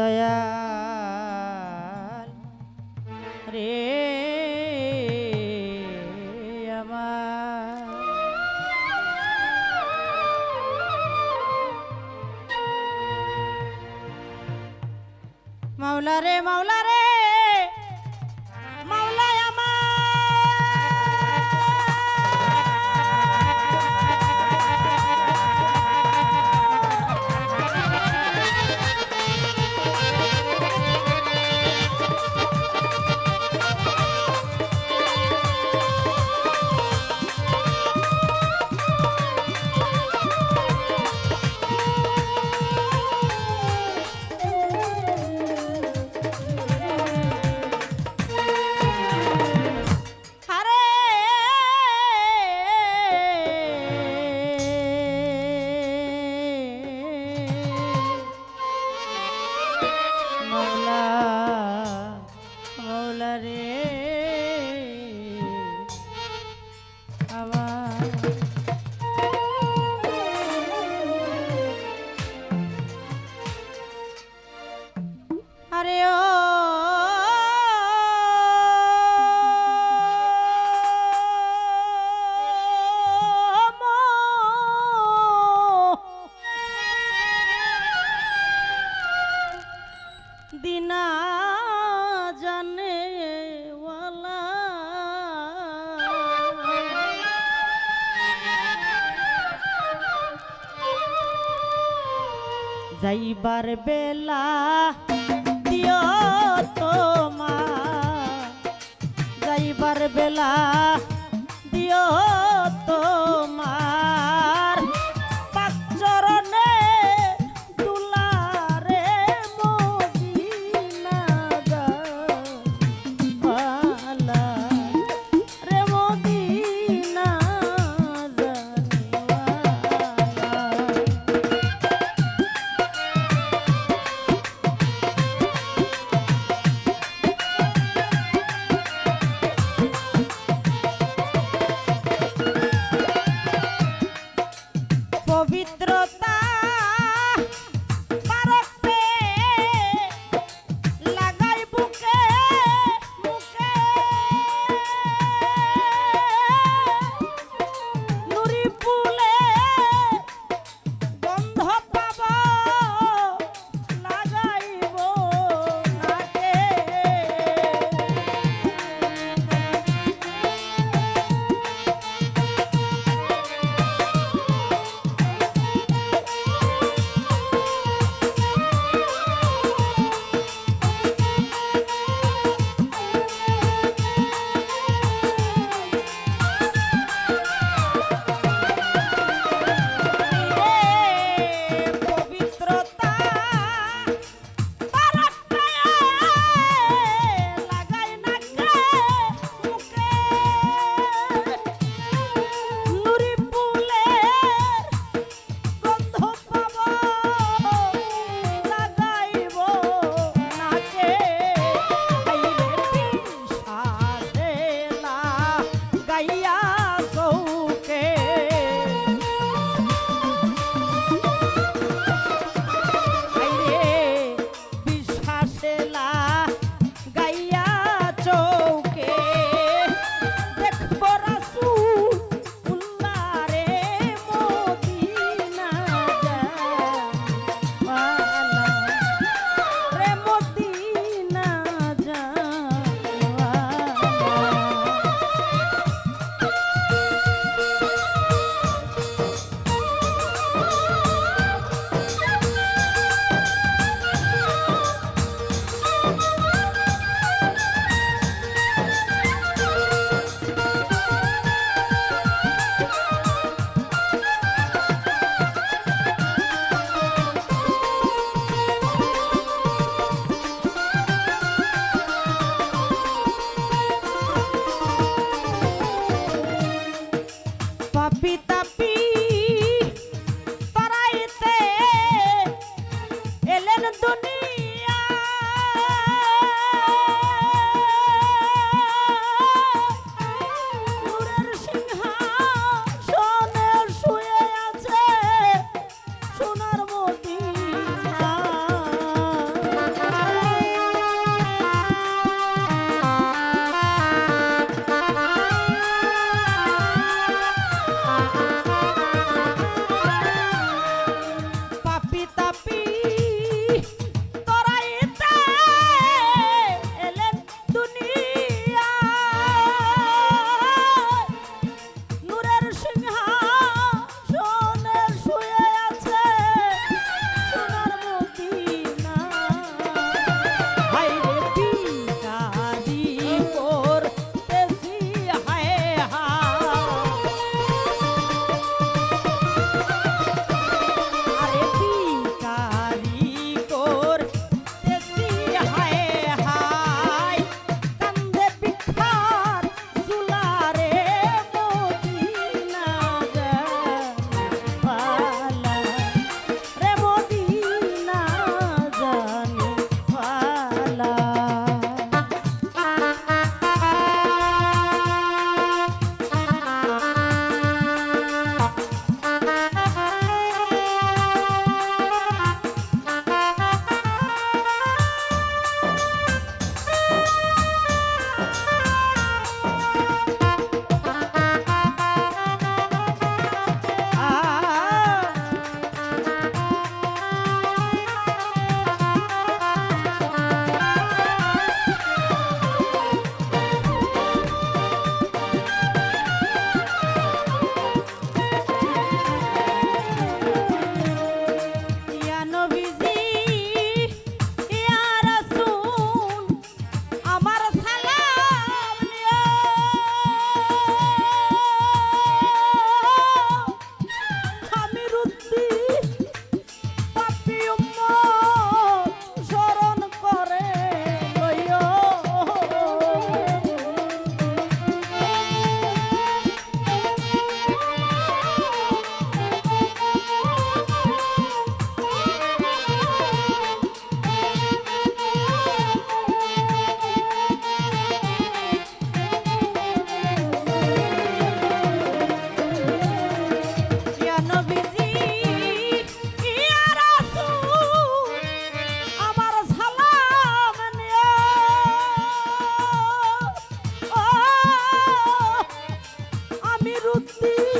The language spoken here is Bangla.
দয়াল রে আমার মাওলা রে মাওলা রে আরে ও। দিনা জানে যাইবার বেলা দিও তোমা যাইবার বেলা দিও পবিত্রতা truth be